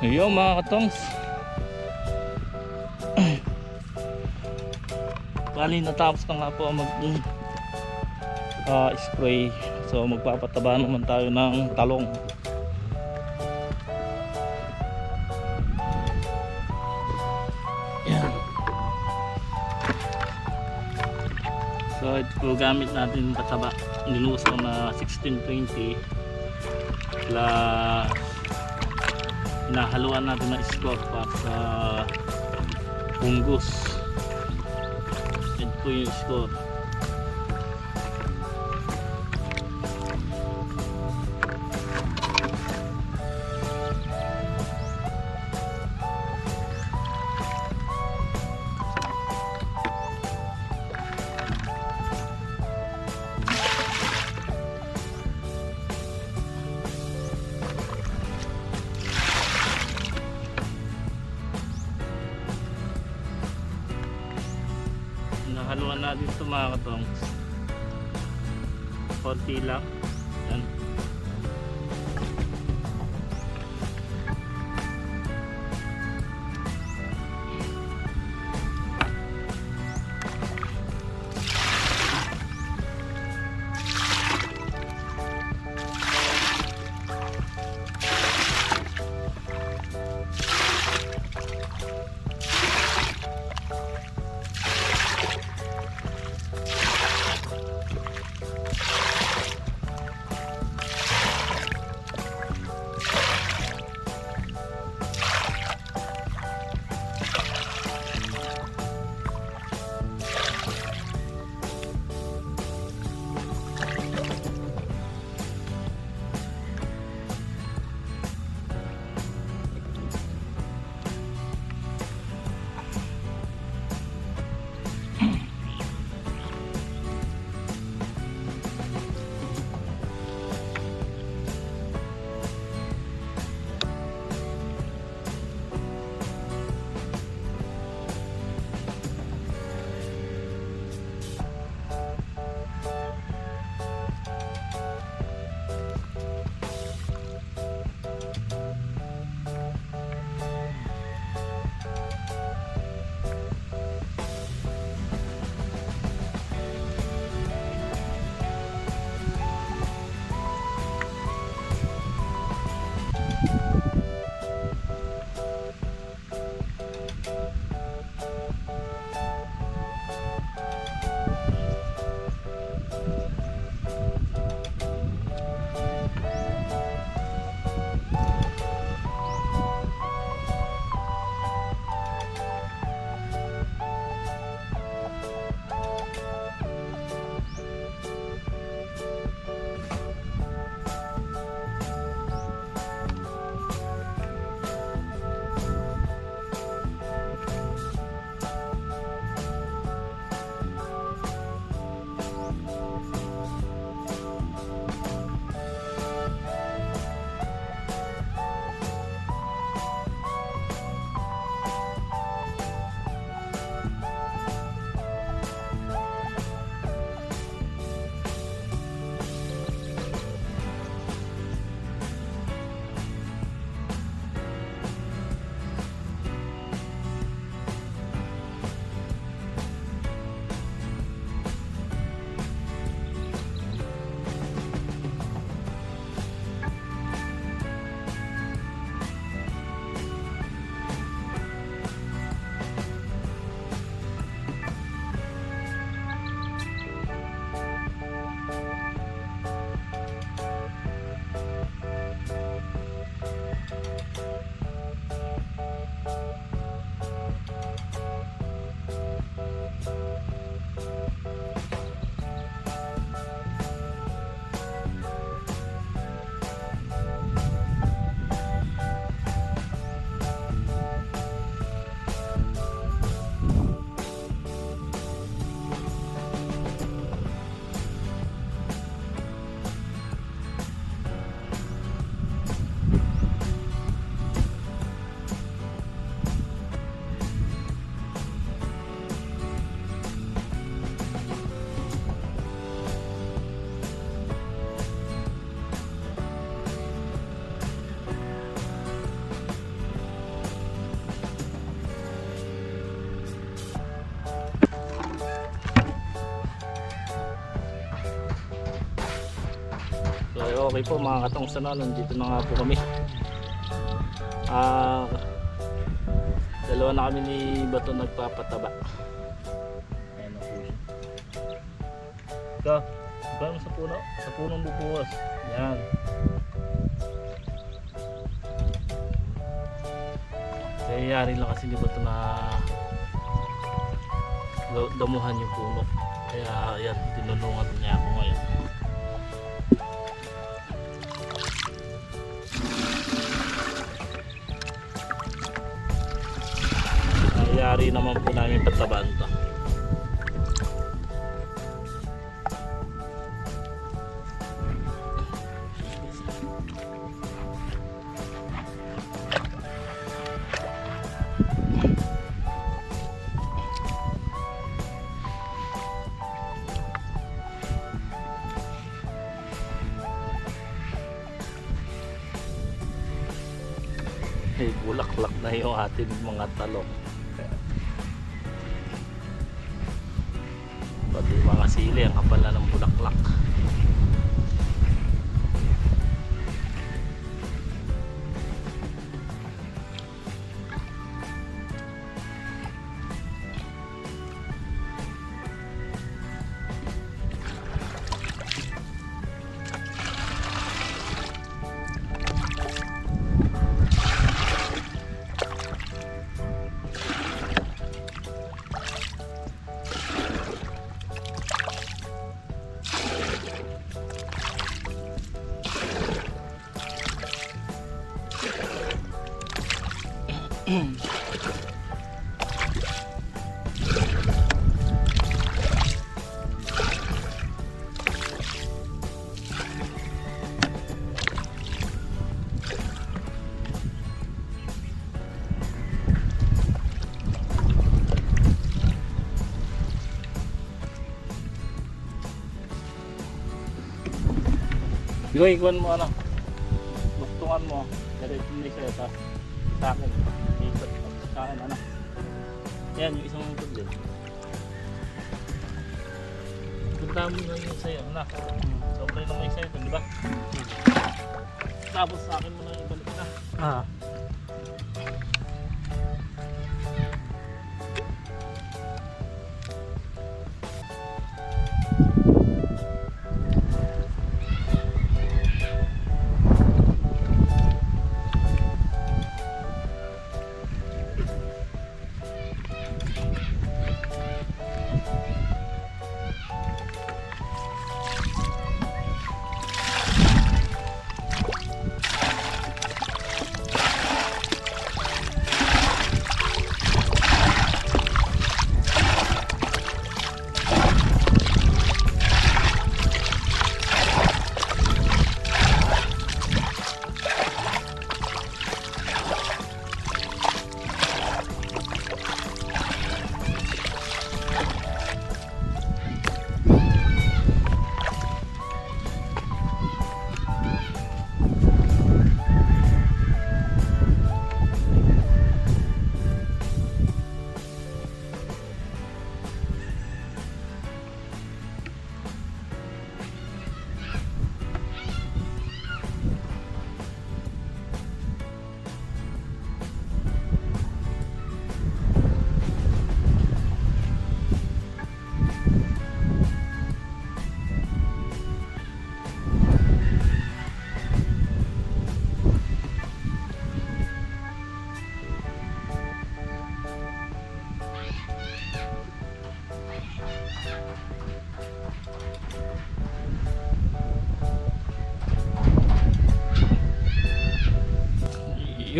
Yo mga katongs. Bali natapos na nga po ang mag ah, spray. So magpapataba naman tayo ng talong. Yan. So ito po gamit natin pataba. Nilusaw na 1620 plus hinahaluan natin ng score para sa fungus. Yan po yung score. Nahaluan natin ito mga katong. Konti lang. Okay po mga katong sana, nandito na nga po kami. Ah, dalawa na kami ni Bato nagpapataba. Ayan na po siya. Ika, sa puno? Sa punong bubuwas. Yan. Kaya yari lang kasi ni Bato na da- damuhan yung puno. Kaya yan, tinulungan niya ako ngayon. Nangyari naman po namin patabaan to. May bulaklak na yung ating mga talong. Pati mga sili, ang kapal na ng bulaklak. Ikuan mo ano. Buktungan mo. Pero ito na isa akin. Ikot. Akin ano. Yan, yung isang mungkod din. Punta mo na yung sa'yo. Anak. Sobrang lang may sa'yo ito, di ba? Tapos sa akin mo na ibalik na. Ah.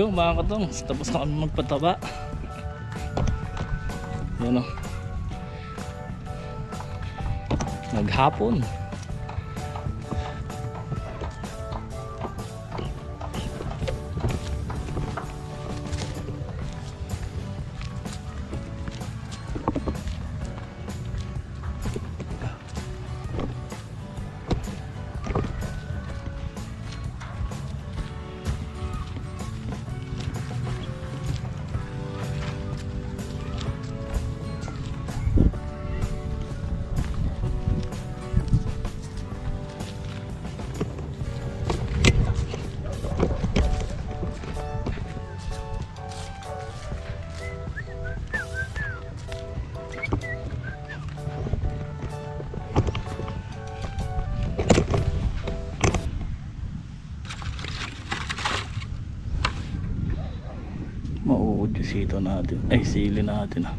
Yung mga katong, tapos na kami magpataba. Yan o. Maghapon. Sito natin. Ay, sili natin ah.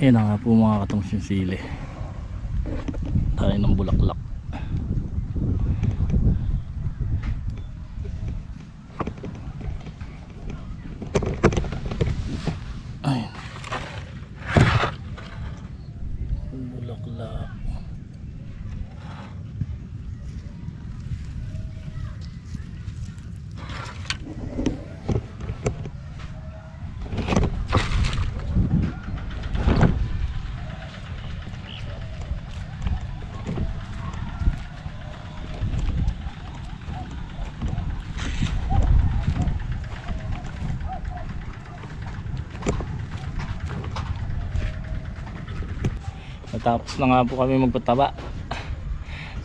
Ayan na nga po mga katongs yung sili. Tayo ng bulaklak. Ayun. Bulaklak. Natapos na nga po kami magpataba.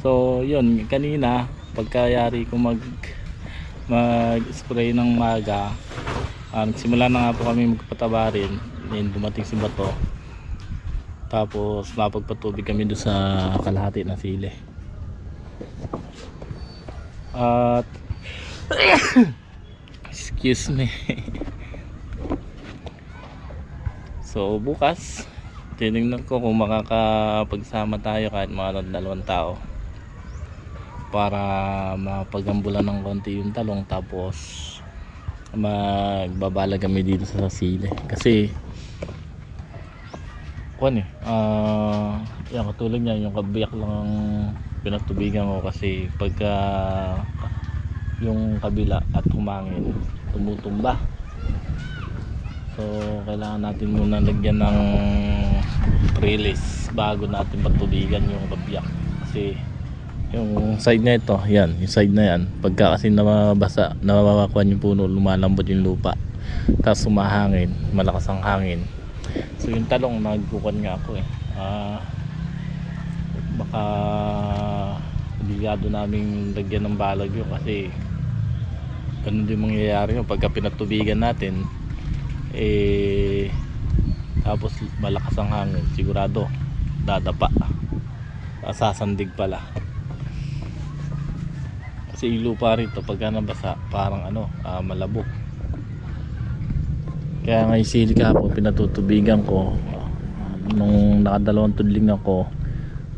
So, yun, kanina, pagkayari ko mag mag-spray ng maga, ah, nagsimula na nga po kami magpataba rin. Then, dumating si Bato. Tapos, napagpatubig kami doon sa kalahati ng sili. At, excuse me. so, bukas, tinignan ko kung makakapagsama tayo kahit mga dalawang tao para mapagambulan ng konti yung talong tapos magbabala kami dito sa sili kasi kuan eh ah yan katulad niya yung kabiyak lang ang pinatubigan ko kasi pagka yung kabila at humangin tumutumba. So, kailangan natin muna lagyan ng release bago natin patubigan yung kabiyak. Kasi yung side na ito, yan, yung side na yan, pagka kasi nababasa, nababakuan yung puno, lumalambot yung lupa. Tapos sumahangin, malakas ang hangin. So, yung talong, nagkukuan nga ako eh. Ah, baka obligado namin lagyan ng balag yun kasi ganun din mangyayari yun pagka pinatubigan natin eh tapos malakas ang hangin sigurado dadapa. Sasandig pala. Kasi yung lupa rito pagka nabasa parang ano ah, malabo. Kaya nga yung sili kahapon pinatutubigan ko. Nung nakadalawang tudling ako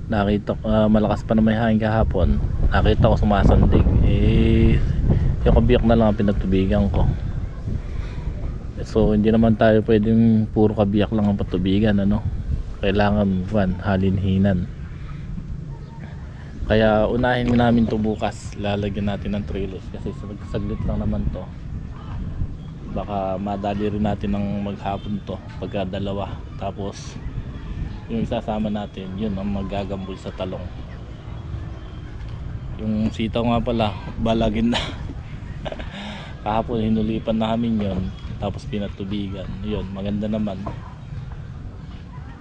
nakita ah, malakas pa na may hangin kahapon nakita ko sumasandig. Eh yung kabiyak na lang ang pinatubigan ko So hindi naman tayo pwedeng puro kabiyak lang ang patubigan ano. Kailangan van halinhinan. Kaya unahin namin to bukas. Lalagyan natin ng trellis kasi sag- saglit lang naman to. Baka madali rin natin ng maghapon to pagka dalawa. Tapos yung isasama natin, yun ang magagambol sa talong. Yung sitaw nga pala, balagin na. Kahapon hinulipan namin yon tapos pinatubigan. Yun maganda naman.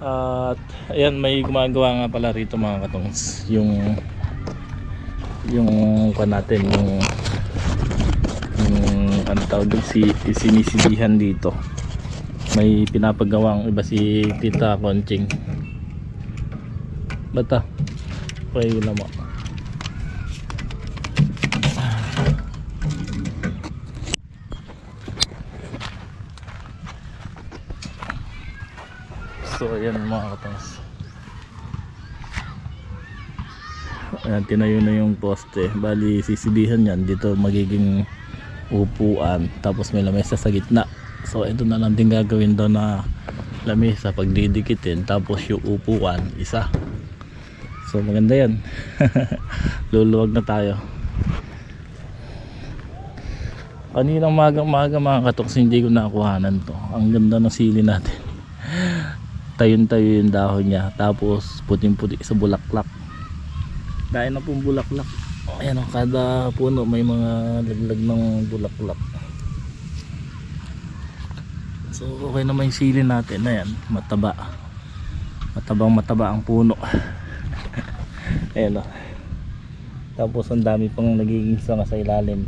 At ayan may gumagawa nga pala rito mga katongs. Yung yung kan natin yung yung ano tawag si sinisilihan dito. May pinapagawang iba si Tita Conching bata pwede mo So ayan mga katangas. Ayan, tinayo na yung poste. Bali sisibihan yan. Dito magiging upuan. Tapos may lamesa sa gitna. So ito na lang din gagawin daw na lamesa pag didikitin. Tapos yung upuan isa. So maganda yan. Luluwag na tayo. Kaninang magang maga mga katoks hindi ko nakuhanan to. Ang ganda ng sili natin tayon-tayo yung dahon niya. Tapos puting-puti sa bulaklak. Dahil na pong bulaklak. Ayan o kada puno may mga laglag ng bulaklak. So okay naman yung sili natin. Ayan mataba. Matabang mataba ang puno. Ayan o tapos ang dami pang nagiging sanga sa ilalim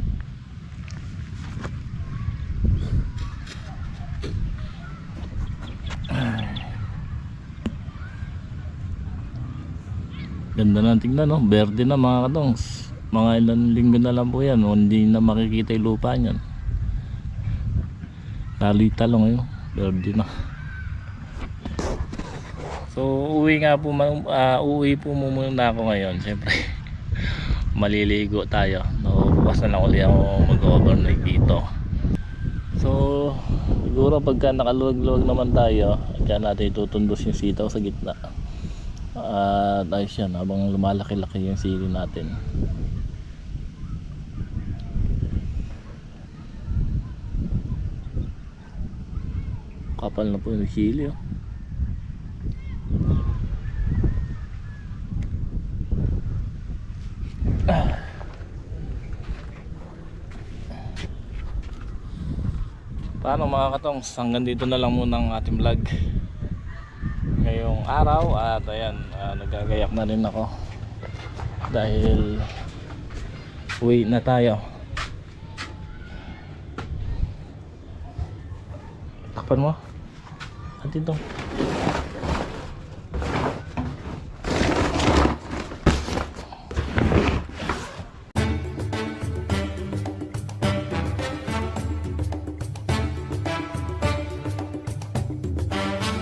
Ganda na tingnan no, berde na mga katongs. Mga ilan linggo na lang po yan, o hindi na makikita yung lupa niyan. Lalita lang yun, berde na. So uwi nga po, man- ah, uwi po muna ako ngayon, syempre. Maliligo tayo. No, bukas na lang ulit ako mag-overnight dito. So, siguro pagka nakaluwag-luwag naman tayo, kaya natin itutundos yung sitaw sa gitna. At ayos yan, habang lumalaki-laki yung sili natin. Kapal na po yung sili oh. Paano mga katongs, hanggang dito na lang muna ang ating vlog ngayong araw at ayan, ah, nagagayak na rin ako dahil uwi na tayo. Takpan mo. At dito